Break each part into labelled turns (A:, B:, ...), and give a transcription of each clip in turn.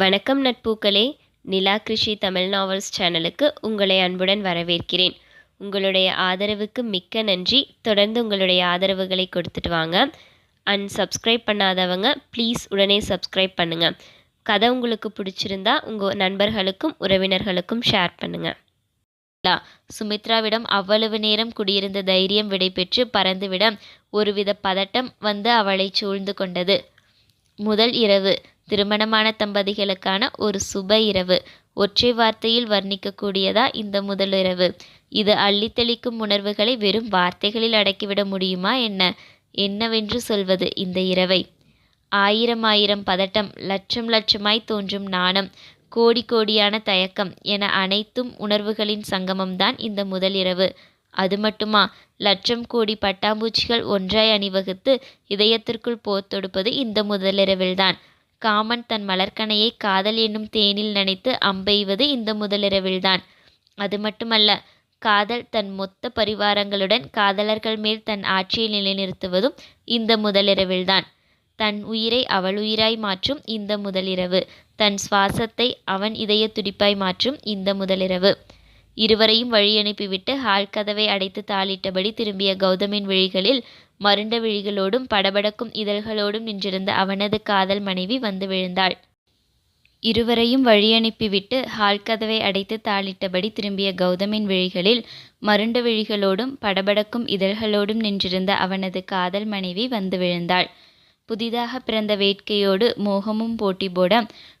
A: வணக்கம் நட்பூக்களே. நிலா கிருஷி தமிழ் நாவல்ஸ் சேனலுக்கு உங்களை அன்புடன் வரவேற்கிறேன். உங்களுடைய ஆதரவுக்கு மிக்க நன்றி. தொடர்ந்து உங்களுடைய ஆதரவுகளை கொடுத்துட்டு வாங்க. அண்ட் சப்ஸ்கிரைப் பண்ணாதவங்க ப்ளீஸ் உடனே சப்ஸ்கிரைப் பண்ணுங்கள் கதை உங்களுக்கு பிடிச்சிருந்தா உங்கள் நண்பர்களுக்கும் உறவினர்களுக்கும் ஷேர் பண்ணுங்கள் சுமித்ராவிடம் அவ்வளவு நேரம் குடியிருந்த தைரியம் விடைபெற்று பறந்துவிட ஒருவித பதட்டம் வந்து அவளை சூழ்ந்து கொண்டது. முதல் இரவு திருமணமான தம்பதிகளுக்கான ஒரு சுப இரவு. ஒற்றை வார்த்தையில் வர்ணிக்கக்கூடியதா இந்த முதலிரவு இது அள்ளித்தளிக்கும் உணர்வுகளை வெறும் வார்த்தைகளில் அடக்கிவிட முடியுமா என்ன? என்னவென்று சொல்வது இந்த இரவை? ஆயிரம் ஆயிரம் பதட்டம் லட்சம் லட்சமாய் தோன்றும் நாணம் கோடி கோடியான தயக்கம் என அனைத்தும் உணர்வுகளின் சங்கமம்தான் இந்த முதலிரவு அது மட்டுமா? லட்சம் கோடி பட்டாம்பூச்சிகள் ஒன்றாய் அணிவகுத்து இதயத்திற்குள் போர் தொடுப்பது இந்த முதலிரவில்தான் காமன் தன் மலர்கனையை காதல் என்னும் தேனில் நனைத்து அம்பெய்வது இந்த முதலிரவில்தான். அது மட்டுமல்ல காதல் தன் மொத்த பரிவாரங்களுடன் காதலர்கள் மேல் தன் ஆட்சியை நிலைநிறுத்துவதும் இந்த முதலிரவில்தான். தன் உயிரை அவள் உயிராய் மாற்றும் இந்த முதலிரவு தன் சுவாசத்தை அவன் இதய துடிப்பாய் மாற்றும் இந்த முதலிரவு. இருவரையும் வழியனுப்பிவிட்டு ஹால் கதவை அடைத்து தாளிட்டபடி திரும்பிய கௌதமின் விழிகளில் மருண்ட விழிகளோடும் படபடக்கும் இதழ்களோடும் நின்றிருந்த அவனது காதல் மனைவி வந்து விழுந்தாள். இருவரையும் வழியனுப்பிவிட்டு ஹால் கதவை அடைத்து தாளிட்டபடி திரும்பிய கௌதமின் விழிகளில் மருண்ட விழிகளோடும் படபடக்கும் இதழ்களோடும் நின்றிருந்த அவனது காதல் மனைவி வந்து விழுந்தாள். புதிதாக பிறந்த வேட்கையோடு மோகமும் போட்டி போட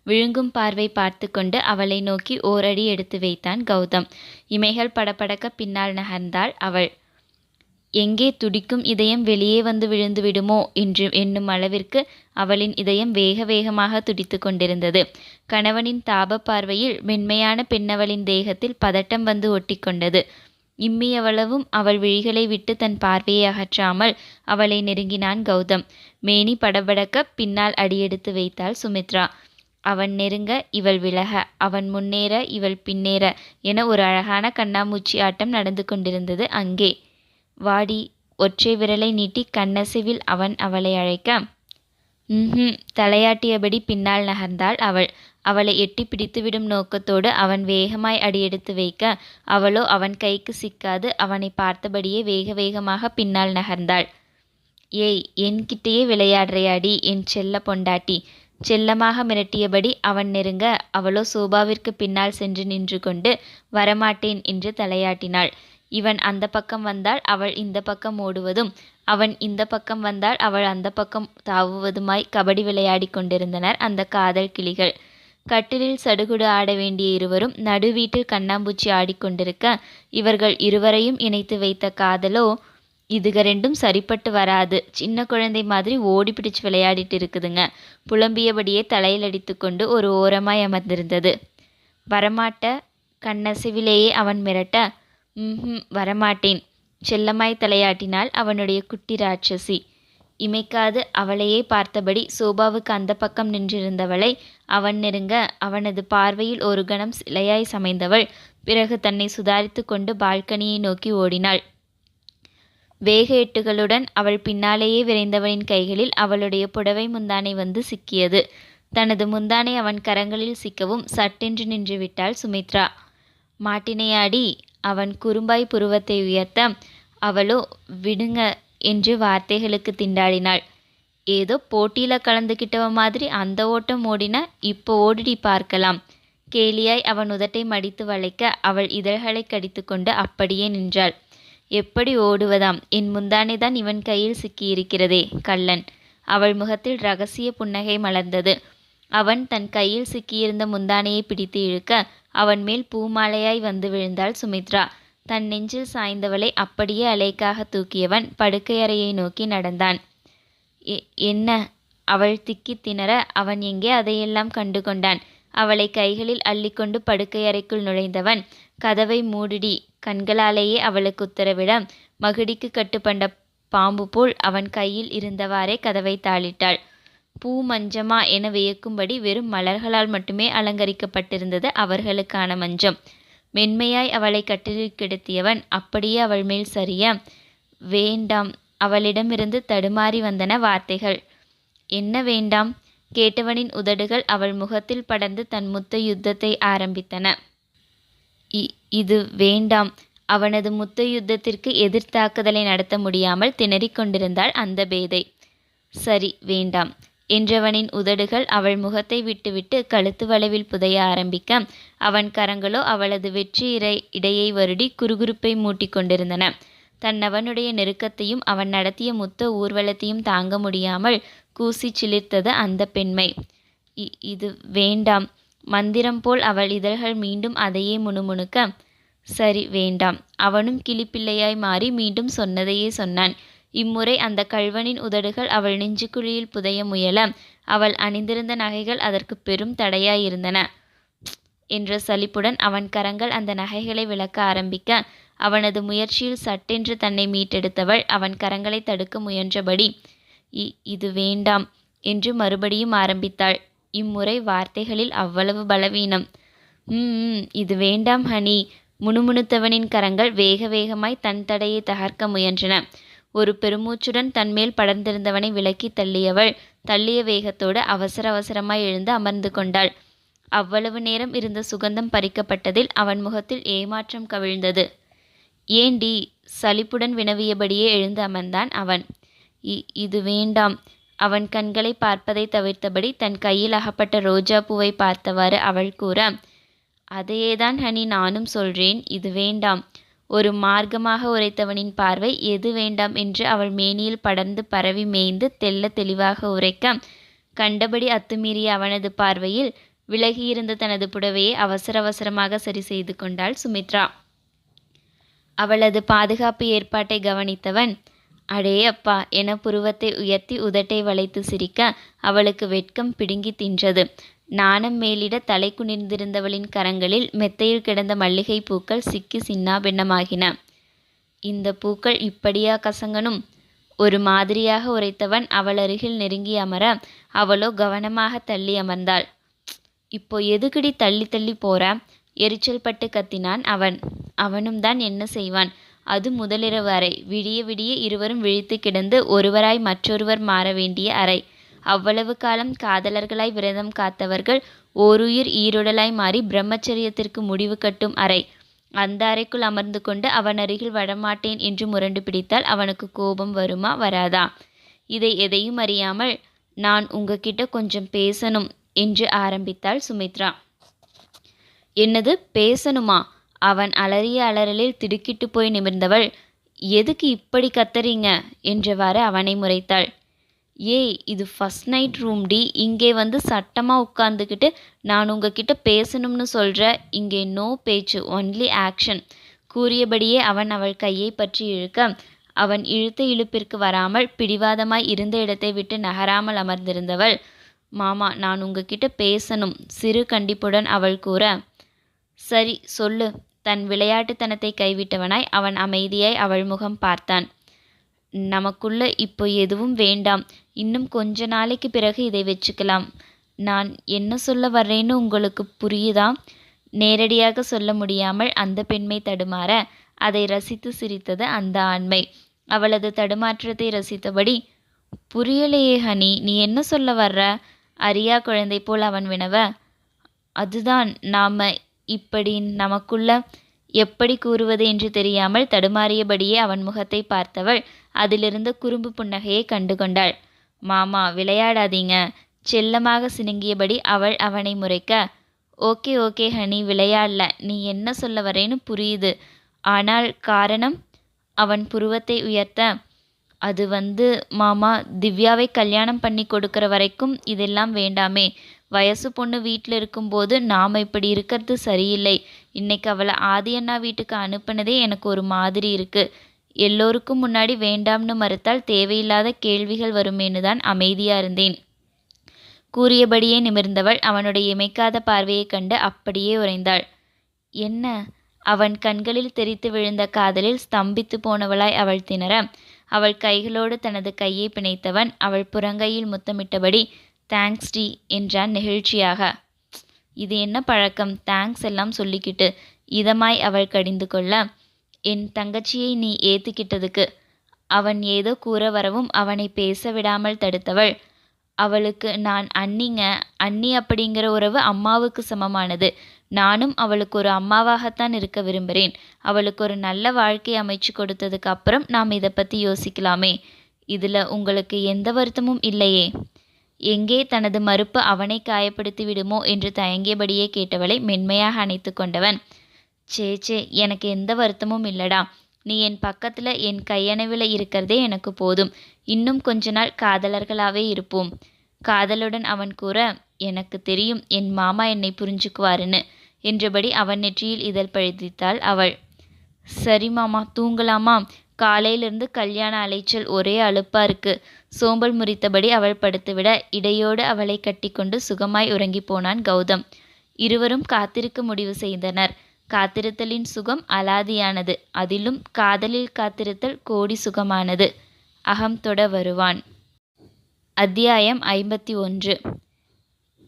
A: விழுங்கும் பார்வை பார்த்து கொண்டு அவளை நோக்கி ஓரடி எடுத்து வைத்தான் கௌதம். இமைகள் படபடக்க பின்னால் நகர்ந்தாள் அவள். எங்கே துடிக்கும் இதயம் வெளியே வந்து விழுந்து விடுமோ என்று எண்ணும் அளவிற்கு அவளின் இதயம் வேக வேகமாக துடித்து கொண்டிருந்தது. கணவனின் தாப பார்வையில் மென்மையான பெண்ணவளின் தேகத்தில் பதட்டம் வந்து ஒட்டிக்கொண்டது. இம்மியவளவும் அவள் விழிகளை விட்டு தன் பார்வையை அகற்றாமல் அவளை நெருங்கினான் கௌதம். மேனி படபடக்க பின்னால் அடியெடுத்து வைத்தாள் சுமித்ரா. அவன் நெருங்க இவள் விலக. அவன் முன்னேற இவள் பின்னேற என ஒரு அழகான கண்ணாமூச்சி ஆட்டம் நடந்து கொண்டிருந்தது அங்கே. வாடி ஒற்றை விரலை நீட்டி கண்ணசைவில் அவன் அவளை அழைக்க. ம் தலையாட்டியபடி பின்னால் நகர்ந்தாள் அவள். அவளை எட்டி பிடித்துவிடும் நோக்கத்தோடு அவன் வேகமாய் அடியெடுத்து வைக்க. அவளோ அவன் கைக்கு சிக்காது அவனை பார்த்தபடியே வேக வேகமாக பின்னால் நகர்ந்தாள். ஏய் என்கிட்டேயே விளையாடுறையாடி என் செல்ல பொண்டாட்டி. செல்லமாக மிரட்டியபடி அவன் நெருங்க அவளோ சோபாவிற்கு பின்னால் சென்று நின்று கொண்டு வரமாட்டேன் என்று தலையாட்டினாள். இவன் அந்த பக்கம் வந்தால் அவள் இந்த பக்கம் ஓடுவதும் அவன் இந்த பக்கம் வந்தால் அவள் அந்த பக்கம் தாவுவதுமாய் கபடி விளையாடி கொண்டிருந்தனர் அந்த காதல் கிளிகள். கட்டிலில் சடுகுடு ஆட வேண்டிய இருவரும் நடு வீட்டில் கண்ணாம்பூச்சி ஆடிக்கொண்டிருக்க இவர்கள் இருவரையும் இணைத்து வைத்த காதலோ இதுக ரெண்டும் சரிப்பட்டு வராது. சின்ன குழந்தை மாதிரி ஓடி பிடிச்சு விளையாடிட்டு இருக்குதுங்க. புலம்பியபடியே தலையில் அடித்துக்கொண்டு ஒரு ஓரமாய் அமர்ந்திருந்தது. வரமாட்ட கண்ணசிவிலேயே அவன் மிரட்ட ம் வரமாட்டேன். செல்லமாய் தலையாட்டினாள் அவனுடைய குட்டி ராட்சசி. இமைக்காது அவளையே பார்த்தபடி சோபாவுக்கு அந்த பக்கம் நின்றிருந்தவளை அவன் நெருங்க அவனது பார்வையில் ஒரு கணம் சிலையாய் சமைந்தவள் பிறகு தன்னை சுதாரித்து கொண்டு பால்கனியை நோக்கி ஓடினாள். வேக எட்டுகளுடன் அவள் பின்னாலேயே விரைந்தவனின் கைகளில் அவளுடைய புடவை முந்தானை வந்து சிக்கியது. தனது முந்தானை அவன் கரங்களில் சிக்கவும் சட்டென்று நின்று விட்டாள் சுமித்ரா. மாட்டினையாடி அவன் குறும்பாய் புருவத்தை உயர்த்த அவளோ விடுங்க என்று வார்த்தைகளுக்கு திண்டாடினாள். ஏதோ போட்டியில் கலந்துக்கிட்டவ மாதிரி அந்த ஓட்டம் ஓடினா இப்போ ஓடிடி பார்க்கலாம். கேலியாய் அவன் உதட்டை மடித்து வளைக்க அவள் இதழ்களை கடித்துக்கொண்டு அப்படியே நின்றாள். எப்படி ஓடுவதாம்? என் முந்தானை தான் இவன் கையில் சிக்கியிருக்கிறதே கள்ளன். அவள் முகத்தில் ரகசிய புன்னகை மலர்ந்தது. அவன் தன் கையில் சிக்கியிருந்த முந்தானையை பிடித்து இழுக்க அவன் மேல் பூமாலையாய் வந்து விழுந்தாள் சுமித்ரா. தன் நெஞ்சில் சாய்ந்தவளை அப்படியே அலைக்காக தூக்கியவன் படுக்கையறையை நோக்கி நடந்தான். என்ன? அவள் திக்கி திணற அவன் எங்கே அதையெல்லாம் கண்டு கொண்டான் அவளை கைகளில் அள்ளிக்கொண்டு படுக்கை அறைக்குள் நுழைந்தவன் கதவை மூடிடி கண்களாலேயே அவளுக்கு உத்தரவிட. மகுடிக்கு கட்டுப்பண்ட பாம்பு போல் அவன் கையில் இருந்தவாறே கதவை தாளிட்டாள். பூ மஞ்சமா என வியக்கும்படி வெறும் மலர்களால் மட்டுமே அலங்கரிக்கப்பட்டிருந்தது அவர்களுக்கான மஞ்சம். மென்மையாய் அவளை கட்டிலில் கிடத்தியவன் அப்படியே அவள் மேல் சரிய வேண்டாம் அவளிடமிருந்து தடுமாறி வந்தன வார்த்தைகள். என்ன வேண்டாம்? கேட்டவனின் உதடுகள் அவள் முகத்தில் படர்ந்து தன் முத்த யுத்தத்தை ஆரம்பித்தன. இ- இது வேண்டாம். அவனது முத்த யுத்தத்திற்கு எதிர்த்தாக்குதலை நடத்த முடியாமல் திணறிக் கொண்டிருந்தாள் அந்த பேதை. சரி வேண்டாம். என்றவனின் உதடுகள் அவள் முகத்தை விட்டுவிட்டு கழுத்து வளைவில் புதைய ஆரம்பிக்க அவன் கரங்களோ அவளது வெற்றி இறை இடையை வருடி குறுகுறுப்பை மூட்டிக் கொண்டிருந்தன. தன்னவனுடைய நெருக்கத்தையும் அவன் நடத்திய முத்த ஊர்வலத்தையும் தாங்க முடியாமல் கூசி சிலிர்த்தது அந்த பெண்மை. இ- இது வேண்டாம். மந்திரம் போல் அவள் இதழ்கள் மீண்டும் அதையே முணுமுணுக்க சரி வேண்டாம். அவனும் கிளிப்பிள்ளையாய் மாறி மீண்டும் சொன்னதையே சொன்னான். இம்முறை அந்த கள்வனின் உதடுகள் அவள் நெஞ்சுக்குழியில் புதைய முயல. அவள் அணிந்திருந்த நகைகள் அதற்கு பெரும் தடையாயிருந்தன. என்ற சலிப்புடன் அவன் கரங்கள் அந்த நகைகளை விளக்க ஆரம்பிக்க அவனது முயற்சியில் சட்டென்று தன்னை மீட்டெடுத்தவள் அவன் கரங்களை தடுக்க முயன்றபடி "இ- இது வேண்டாம் என்று மறுபடியும் ஆரம்பித்தாள். இம்முறை வார்த்தைகளில் அவ்வளவு பலவீனம். ம், இது வேண்டாம் ஹனி முணுமுணுத்தவனின் கரங்கள் வேக வேகமாய் தன் தடையை தகர்க்க முயன்றன. ஒரு பெருமூச்சுடன் தன்மேல் படர்ந்திருந்தவனை விலக்கி தள்ளியவள் தள்ளிய வேகத்தோடு அவசர அவசரமாய் எழுந்து அமர்ந்து கொண்டாள். அவ்வளவு நேரம் இருந்த சுகந்தம் பறிக்கப்பட்டதில் அவன் முகத்தில் ஏமாற்றம் கவிழ்ந்தது. ஏண்டி சலிப்புடன் வினவியபடியே எழுந்து அமர்ந்தான் அவன். "இ- இது வேண்டாம். அவன் கண்களை பார்ப்பதை தவிர்த்தபடி தன் கையில் அகப்பட்ட ரோஜா பூவை பார்த்தவாறு அவள் கூற அதையேதான் ஹனி நானும் சொல்றேன் இது வேண்டாம். ஒரு மார்க்கமாக உரைத்தவனின் பார்வை எது வேண்டாம் என்று அவள் மேனியில் படர்ந்து பரவி மேய்ந்து தெள்ள தெளிவாக உரைக்க கண்டபடி அத்துமீறிய அவனது பார்வையில் விலகியிருந்த தனது புடவையை அவசர அவசரமாக சரி செய்து கொண்டாள் சுமித்ரா. அவளது பாதுகாப்பு ஏற்பாட்டை கவனித்தவன் அடே அப்பா என புருவத்தை உயர்த்தி உதட்டை வளைத்து சிரிக்க அவளுக்கு வெட்கம் பிடுங்கி தின்றது. நாணம் மேலிட தலை குனிந்திருந்தவளின் கரங்களில் மெத்தையில் கிடந்த மல்லிகை பூக்கள் சிக்கி சின்னாபின்னமாகின இந்த பூக்கள் இப்படியா கசங்கனும் ஒரு மாதிரியாக உரைத்தவன் அவள் அருகில் நெருங்கி அமர அவளோ கவனமாக தள்ளி அமர்ந்தாள். இப்போ எதுக்குடி தள்ளி தள்ளி போற? எரிச்சல் பட்டு கத்தினான் அவன். அவனும் தான் என்ன செய்வான்? அது முதலிரவு அறை. விடிய விடிய இருவரும் விழித்து கிடந்து ஒருவராய் மற்றொருவர் மாற வேண்டிய அறை. அவ்வளவு காலம் காதலர்களாய் விரதம் காத்தவர்கள் ஓருயிர் ஈருடலாய் மாறி பிரம்மச்சரியத்திற்கு முடிவு கட்டும் அறை. அந்த அறைக்குள் அமர்ந்து கொண்டு அவன் அருகில் வரமாட்டேன் என்று முரண்டு பிடித்தால் அவனுக்கு கோபம் வருமா வராதா? இதை எதையும் அறியாமல் நான் உங்ககிட்ட கொஞ்சம் பேசணும் என்று ஆரம்பித்தாள் சுமித்ரா. என்னது? பேசணுமா? அவன் அலறிய அலறலில் திடுக்கிட்டு போய் நிமிர்ந்தவள் எதுக்கு இப்படி கத்தறீங்க? என்றவாறு அவனை முறைத்தாள். ஏய் இது ஃபஸ்ட் நைட் ரூம் டி. இங்கே வந்து சட்டமாக உட்காந்துக்கிட்டு நான் உங்ககிட்ட பேசணும்னு சொல்கிற இங்கே நோ பேச்சு ஒன்லி ஆக்ஷன் கூறியபடியே அவன் அவள் கையை பற்றி இழுக்க அவன் இழுத்த இழுப்பிற்கு வராமல் பிடிவாதமாய் இருந்த இடத்தை விட்டு நகராமல் அமர்ந்திருந்தவள் மாமா நான் உங்ககிட்ட பேசணும். சிறு கண்டிப்புடன் அவள் கூற சரி சொல்லு. தன் விளையாட்டுத்தனத்தை கைவிட்டவனாய் அவன் அமைதியாய் அவள் முகம் பார்த்தான். நமக்குள்ள இப்போ எதுவும் வேண்டாம். இன்னும் கொஞ்ச நாளைக்கு பிறகு இதை வச்சுக்கலாம். நான் என்ன சொல்ல வர்றேன்னு உங்களுக்கு புரியுதா? நேரடியாக சொல்ல முடியாமல் அந்த பெண்மை தடுமாற அதை ரசித்து சிரித்தது அந்த ஆண்மை. அவளது தடுமாற்றத்தை ரசித்தபடி புரியலையே ஹனி நீ என்ன சொல்ல வர்ற? அரியா குழந்தை போல் அவன் வினவ. அதுதான் நாம இப்படி நமக்குள்ள எப்படி கூறுவது என்று தெரியாமல் தடுமாறியபடியே அவன் முகத்தை பார்த்தவள் அதிலிருந்த குறும்பு புன்னகையை கண்டுகொண்டாள். மாமா விளையாடாதீங்க. செல்லமாக சினுங்கியபடி அவள் அவனை முறைக்க ஓகே ஓகே ஹனி விளையாடல. நீ என்ன சொல்ல வரேன்னு புரியுது. ஆனால் காரணம்? அவன் புருவத்தை உயர்த்த அது வந்து மாமா திவ்யாவை கல்யாணம் பண்ணி கொடுக்கிற வரைக்கும் இதெல்லாம் வேண்டாமே. வயசு பொண்ணு வீட்டில் இருக்கும்போது நாம் இப்படி இருக்கிறது சரியில்லை. இன்னைக்கு அவளை ஆதி அண்ணா வீட்டுக்கு அனுப்புனதே எனக்கு ஒரு மாதிரி இருக்கு. எல்லோருக்கும் முன்னாடி வேண்டாம்னு மறுத்தால் தேவையில்லாத கேள்விகள் வருமேனு தான் அமைதியா இருந்தேன். கூறியபடியே நிமிர்ந்தவள் அவனுடைய இமைக்காத பார்வையைக் கண்டு அப்படியே உறைந்தாள். என்ன? அவன் கண்களில் தெரித்து விழுந்த காதலில் ஸ்தம்பித்து போனவளாய் அவள் திணற. அவள் கைகளோடு தனது கையை பிணைத்தவன் அவள் புறங்கையில் முத்தமிட்டபடி தேங்க்ஸ் டி என்றான் நெகிழ்ச்சியாக. இது என்ன பழக்கம்? தேங்க்ஸ் எல்லாம் சொல்லிக்கிட்டு இதமாய் அவள் கடிந்து கொள்ள என் தங்கச்சியை நீ ஏத்துக்கிட்டதுக்கு. அவன் ஏதோ கூற வரவும் அவனை பேச விடாமல் தடுத்தவள். அவளுக்கு நான் அண்ணிங்க அண்ணி அப்படிங்கிற உறவு அம்மாவுக்கு சமமானது. நானும் அவளுக்கு ஒரு அம்மாவாகத்தான் இருக்க விரும்புகிறேன் அவளுக்கு ஒரு நல்ல வாழ்க்கை அமைச்சு கொடுத்ததுக்கு அப்புறம் நாம் இதை பற்றி யோசிக்கலாமே. இதில் உங்களுக்கு எந்த வருத்தமும் இல்லையே. எங்கே தனது மறுப்பு அவனை காயப்படுத்தி விடுமோ என்று தயங்கியபடியே கேட்டவளை மென்மையாக அணைத்து கொண்டவன். சே சே எனக்கு எந்த வருத்தமும் இல்லடா. நீ என் பக்கத்தில் என் கையணவில் இருக்கிறதே எனக்கு போதும். இன்னும் கொஞ்ச நாள் காதலர்களாகவே இருப்போம். காதலுடன் அவன் கூற எனக்கு தெரியும் என் மாமா என்னை புரிஞ்சுக்குவாருன்னு என்றபடி அவன் நெற்றியில் இதழ் பழுதித்தாள் அவள். சரி மாமா தூங்கலாமா? காலையிலிருந்து கல்யாண அலைச்சல் ஒரே அலுப்பா இருக்கு. சோம்பல் முறித்தபடி அவள் படுத்துவிட இடையோடு அவளை கட்டிக்கொண்டு சுகமாய் உறங்கி போனான் கௌதம். இருவரும் காத்திருக்க முடிவு செய்தனர். காத்திருத்தலின் சுகம் அலாதியானது. அதிலும் காதலில் காத்திருத்தல் கோடி சுகமானது. அகம் தொட வருவான். அத்தியாயம் ஐம்பத்தி ஒன்று.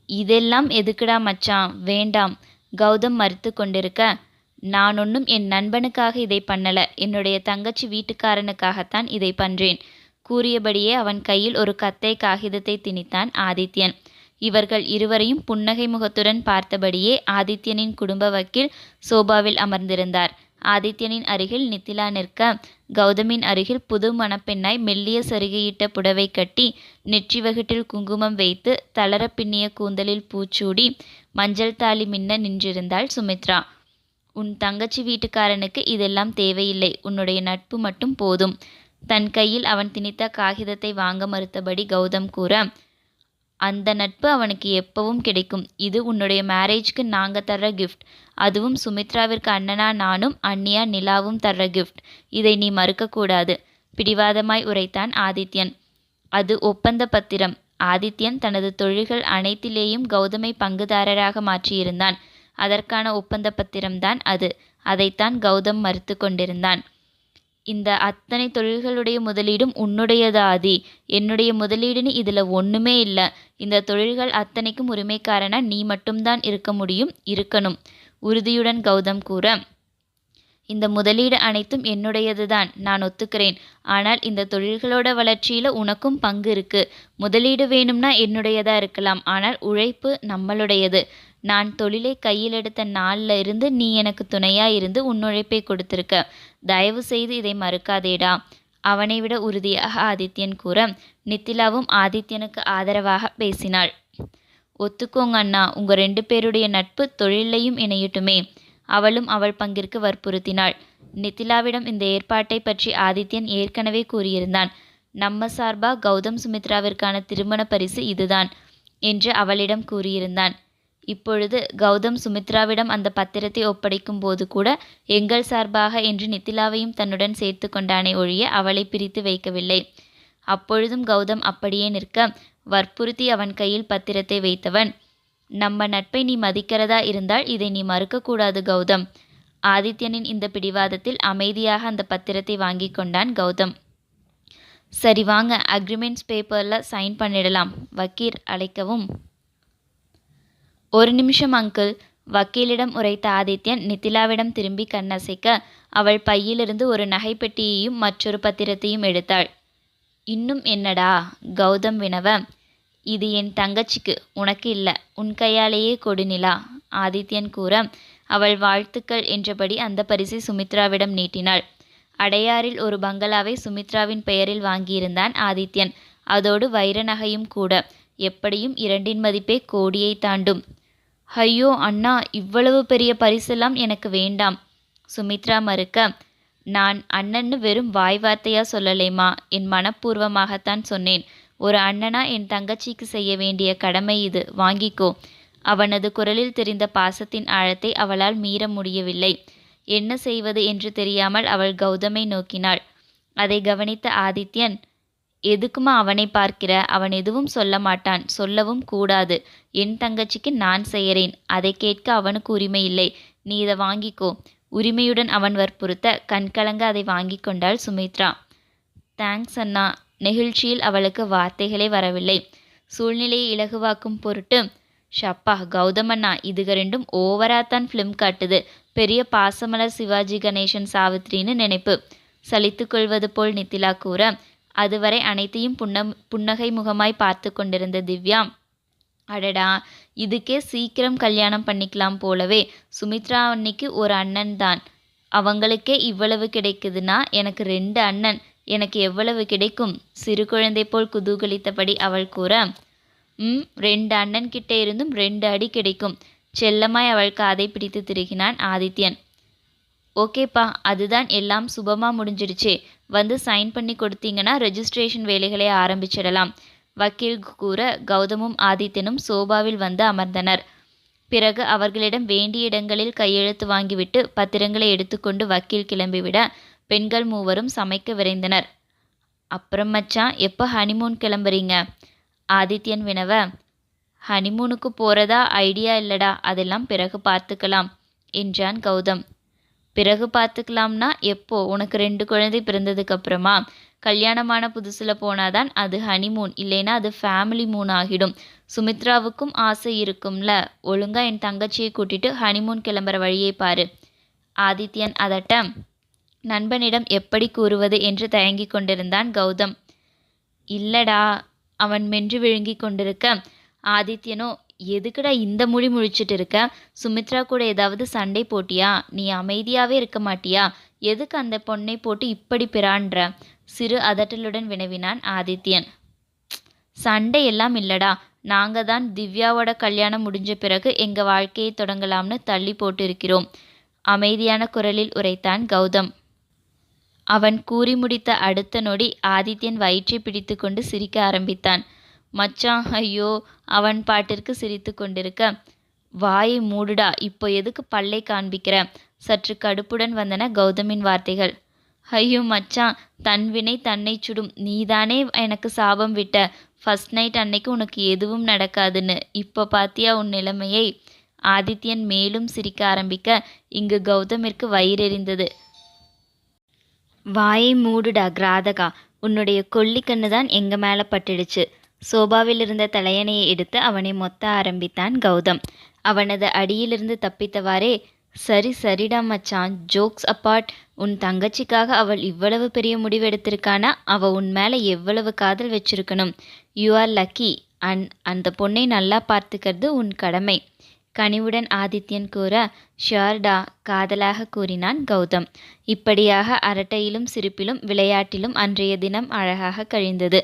A: இதெல்லாம் எதுக்குடா மச்சான்? வேண்டாம். கௌதம் மறுத்து கொண்டிருக்க நான் ஒன்றும் என் நண்பனுக்காக இதை பண்ணல. என்னுடைய தங்கச்சி வீட்டுக்காரனுக்காகத்தான் இதை பண்றேன். கூறியபடியே அவன் கையில் ஒரு கத்தை காகிதத்தை திணித்தான் ஆதித்யன். இவர்கள் இருவரையும் புன்னகை முகத்துடன் பார்த்தபடியே ஆதித்யனின் குடும்ப வக்கீல் சோபாவில் அமர்ந்திருந்தார். ஆதித்யனின் அருகில் நித்திலா நிற்க கௌதமின் அருகில் புது மணப்பெண்ணாய் மெல்லிய சருகையிட்ட புடவை கட்டி நெற்றி வகுட்டில் குங்குமம் வைத்து தளர பின்னிய கூந்தலில் பூச்சூடி மஞ்சள் தாலி மின்ன நின்றிருந்தாள் சுமித்ரா. உன் தங்கச்சி வீட்டுக்காரனுக்கு இதெல்லாம் தேவையில்லை. உன்னுடைய நட்பு மட்டும் போதும். தன் கையில் அவன் திணித்த காகிதத்தை வாங்க மறுத்தபடி கௌதம் கூற அந்த நட்பு அவனுக்கு எப்பவும் கிடைக்கும். இது உன்னுடைய மேரேஜ்க்கு நாங்கள் தர்ற கிஃப்ட் அதுவும் சுமித்ராவிற்கு அண்ணனா நானும் அண்ணியா நிலாவும் தர்ற கிஃப்ட் இதை நீ மறுக்கக்கூடாது. பிடிவாதமாய் உரைத்தான் ஆதித்யன். அது ஒப்பந்த பத்திரம். ஆதித்யன் தனது தொழில்கள் அனைத்திலேயும் கௌதமை பங்குதாரராக மாற்றியிருந்தான். அதற்கான ஒப்பந்த பத்திரம்தான் அது. அதைத்தான் கௌதம் மறுத்து கொண்டிருந்தான். இந்த அத்தனை தொழில்களுடைய முதலீடும் உன்னுடையது ஆதி என்னுடைய முதலீடுன்னு இதில் ஒன்றுமே இல்லை. இந்த தொழில்கள் அத்தனைக்கும் உரிமைக்காரனா நீ மட்டும்தான் இருக்க முடியும் இருக்கணும். உறுதியுடன் கௌதம் கூற இந்த முதலீடு அனைத்தும் என்னுடையது தான் நான் ஒத்துக்கிறேன். ஆனால் இந்த தொழில்களோட வளர்ச்சியில் உனக்கும் பங்கு இருக்கு. முதலீடு வேணும்னா என்னுடையதா இருக்கலாம். ஆனால் உழைப்பு நம்மளுடையது. நான் தொழிலை கையில் எடுத்த நாளில் இருந்து நீ எனக்கு துணையா இருந்து உன் உழைப்பை கொடுத்திருக்க. தயவு செய்து இதை மறுக்காதேடா. அவனை விட உறுதியாக ஆதித்யன் கூற நித்திலாவும் ஆதித்யனுக்கு ஆதரவாக பேசினாள். ஒத்துக்கோங்க அண்ணா உங்க ரெண்டு பேருடைய நட்பு தொழிலையும் இணையட்டுமே. அவளும் அவள் பங்கிற்கு வற்புறுத்தினாள். நித்திலாவிடம் இந்த ஏற்பாட்டை பற்றி ஆதித்யன் ஏற்கனவே கூறியிருந்தான். நம்ம சார்பா கௌதம் சுமித்ராவிற்கான திருமண பரிசு இதுதான் என்று அவளிடம் கூறியிருந்தான். இப்பொழுது கௌதம் சுமித்ராவிடம் அந்த பத்திரத்தை ஒப்படைக்கும் போது கூட எங்கள் சார்பாக என்று நித்திலாவையும் தன்னுடன் சேர்த்து கொண்டானே ஒழிய அவளை பிரித்து வைக்கவில்லை. அப்பொழுதும் கௌதம் அப்படியே நிற்க வற்புறுத்தி அவன் கையில் பத்திரத்தை வைத்தவன் நம்ம நட்பை நீ மதிக்கிறதா இருந்தால் இதை நீ மறுக்கக்கூடாது கௌதம் ஆதித்யனின் இந்த பிடிவாதத்தில் அமைதியாக அந்த பத்திரத்தை வாங்கி கொண்டான் கௌதம். சரி வாங்க அக்ரிமெண்ட்ஸ் பேப்பரில் சைன் பண்ணிடலாம். வக்கீல் அழைக்கவும். ஒரு நிமிஷம் அங்கிள். வக்கீலிடம் உரைத்த ஆதித்யன் நித்திலாவிடம் திரும்பி கண்ணசைக்க அவள் பையிலிருந்து ஒரு நகைப்பெட்டியையும் மற்றொரு பத்திரத்தையும் எடுத்தாள். இன்னும் என்னடா? கௌதம் வினவ இது என் தங்கச்சிக்கு உனக்கு இல்லை உன் கையாலேயே கொடுநிலா ஆதித்யன் கூற அவள் வாழ்த்துக்கள் என்றபடி அந்த பரிசை சுமித்ராவிடம் நீட்டினாள். அடையாறில் ஒரு பங்களாவை சுமித்ராவின் பெயரில் வாங்கியிருந்தான் ஆதித்யன். அதோடு வைர நகையும் கூட எப்படியும் இரண்டின் மதிப்பே கோடியை தாண்டும். ஐயோ அண்ணா இவ்வளவு பெரிய பரிசெல்லாம் எனக்கு வேண்டாம். சுமித்ரா மறுக்க நான் அண்ணன்னு வெறும் வாய் வார்த்தையா சொல்லலைமா என் மனப்பூர்வமாகத்தான் சொன்னேன். ஒரு அண்ணனா என் தங்கச்சிக்கு செய்ய வேண்டிய கடமை இது. வாங்கிக்கோ. அவனது குரலில் தெரிந்த பாசத்தின் ஆழத்தை அவளால் மீற முடியவில்லை. என்ன செய்வது என்று தெரியாமல் அவள் கௌதமை நோக்கினாள். அதை கவனித்த ஆதித்யன் எதுக்குமா அவனை பார்க்கிற? அவன் எதுவும் சொல்ல மாட்டான். சொல்லவும் கூடாது. என் தங்கச்சிக்கு நான் செய்கிறேன் அதை கேட்க அவனுக்கு உரிமை இல்லை. நீ இதை வாங்கிக்கோ. உரிமையுடன் அவன் வற்புறுத்த கண்கலங்க அதை வாங்கி கொண்டாள் சுமித்ரா. தேங்க்ஸ் அண்ணா. நெகிழ்ச்சியில் அவளுக்கு வார்த்தைகளே வரவில்லை. சூழ்நிலையை இலகுவாக்கும் பொருட்டு ஷப்பா கௌதமண்ணா இதுக ரெண்டும் ஓவராத்தான் ஃபிலிம் காட்டுது. பெரிய பாசமலர் சிவாஜி கணேசன் சாவித்ரின்னு நினைப்பு. சலித்து கொள்வது போல் நித்திலா கூற அதுவரை அனைத்தையும் புன்ன புன்னகை முகமாய் பார்த்து கொண்டிருந்த திவ்யா அடடா இதுக்கே சீக்கிரம் கல்யாணம் பண்ணிக்கலாம் போலவே சுமித்ரா அன்னைக்கு ஒரு அண்ணன் தான். அவங்களுக்கே இவ்வளவு கிடைக்குதுன்னா எனக்கு ரெண்டு அண்ணன் எனக்கு எவ்வளவு கிடைக்கும்? சிறு குழந்தை போல் குதூகலித்தபடி அவள் கூற ம் ரெண்டு அண்ணன் கிட்டே இருந்தும் ரெண்டு அடி கிடைக்கும். செல்லமாய் அவள் காதை பிடித்து திருகினான் ஆதித்யன். ஓகேப்பா அதுதான் எல்லாம் சுபமாக முடிஞ்சிடுச்சே. வந்து சைன் பண்ணி கொடுத்தீங்கன்னா ரெஜிஸ்ட்ரேஷன் வேலைகளை ஆரம்பிச்சிடலாம். வக்கீல் கூற கௌதமும் ஆதித்யனும் சோபாவில் வந்து அமர்ந்தனர். பிறகு அவர்களிடம் வேண்டிய இடங்களில் கையெழுத்து வாங்கிவிட்டு பத்திரங்களை எடுத்துக்கொண்டு வக்கீல் கிளம்பிவிட பெண்கள் மூவரும் சமைக்க விரைந்தனர். அப்புறம் மச்சான் எப்போ ஹனிமூன் கிளம்புறீங்க? ஆதித்யன் வினவ ஹனிமூனுக்கு போகிறதா ஐடியா இல்லடா. அதெல்லாம் பிறகு பார்த்துக்கலாம் என்றான் கௌதம். பிறகு பார்த்துக்கலாம்னா எப்போ? உனக்கு ரெண்டு குழந்தை பிறந்ததுக்கு அப்புறமா கல்யாணமான புதுசில் போனாதான் அது ஹனிமூன் இல்லைன்னா அது ஃபேமிலி மூன் ஆகிடும். சுமித்ராவுக்கும் ஆசை இருக்கும்ல? ஒழுங்கா என் தங்கச்சியை கூட்டிட்டு ஹனிமூன் கிளம்புற வழியை பாரு. ஆதித்யன் அதட்ட நண்பனிடம் எப்படி கூறுவது என்று தயங்கிக் கொண்டிருந்தான் கௌதம். இல்லடா அவன் மென்று விழுங்கி கொண்டிருக்க. ஆதித்யனோ எதுக்குடா இந்த மொழி முழிச்சிட்டு இருக்க? சுமித்ரா கூட ஏதாவது சண்டை போட்டியா? நீ அமைதியாவே இருக்க மாட்டியா? எதுக்கு அந்த பொண்ணை போட்டு இப்படி பிறான்ற சிறு அதட்டலுடன் வினவினான் ஆதித்யன். சண்டை எல்லாம் இல்லடா. நாங்க தான் திவ்யாவோட கல்யாணம் முடிஞ்ச பிறகு எங்க வாழ்க்கையை தொடங்கலாம்னு தள்ளி போட்டிருக்கிறோம். அமைதியான குரலில் உரைத்தான் கௌதம். அவன் கூறி முடித்த அடுத்த நொடி ஆதித்யன் வயிற்றை பிடித்து கொண்டு சிரிக்க ஆரம்பித்தான். மச்சான் ஐயோ அவன் பாட்டிற்கு சிரித்து கொண்டிருக்க வாயை மூடுடா இப்போ எதுக்கு பல்லை காண்பிக்கிற? சற்று கடுப்புடன் வந்தன கௌதமின் வார்த்தைகள். ஐயோ மச்சான் தன் வினை தன்னை சுடும். நீதானே எனக்கு சாபம் விட்ட. ஃபர்ஸ்ட் நைட் அன்னைக்கு உனக்கு எதுவும் நடக்காதுன்னு. இப்போ பாத்தியா உன் நிலைமையை? ஆதித்யன் மேலும் சிரிக்க ஆரம்பிக்க இங்கு கௌதமிற்கு வயிறெறிந்தது வாயை மூடுடா கிராதகா. உன்னுடைய கொல்லிக்கண்ணு தான் எங்க மேலே பட்டுடுச்சு. சோபாவில் இருந்த தலையணையை எடுத்து அவனை மொத்த ஆரம்பித்தான் கௌதம். அவனது அடியிலிருந்து தப்பித்தவாறே சரி சரிடா மச்சான் ஜோக்ஸ் அப்பார்ட் உன் தங்கச்சிக்காக அவள் இவ்வளவு பெரிய முடிவு எடுத்திருக்கானா அவ உன் மேலே எவ்வளவு காதல் வச்சிருக்கணும்? யூ ஆர் லக்கி அண்ட் அந்த பொண்ணை நல்லா பார்த்துக்கிறது உன் கடமை. கனிவுடன் ஆதித்யன் கூற ஷியார்டா காதலாக கூறினான் கௌதம். இப்படியாக அரட்டையிலும் சிரிப்பிலும் விளையாட்டிலும் அன்றைய தினம் அழகாக கழிந்தது.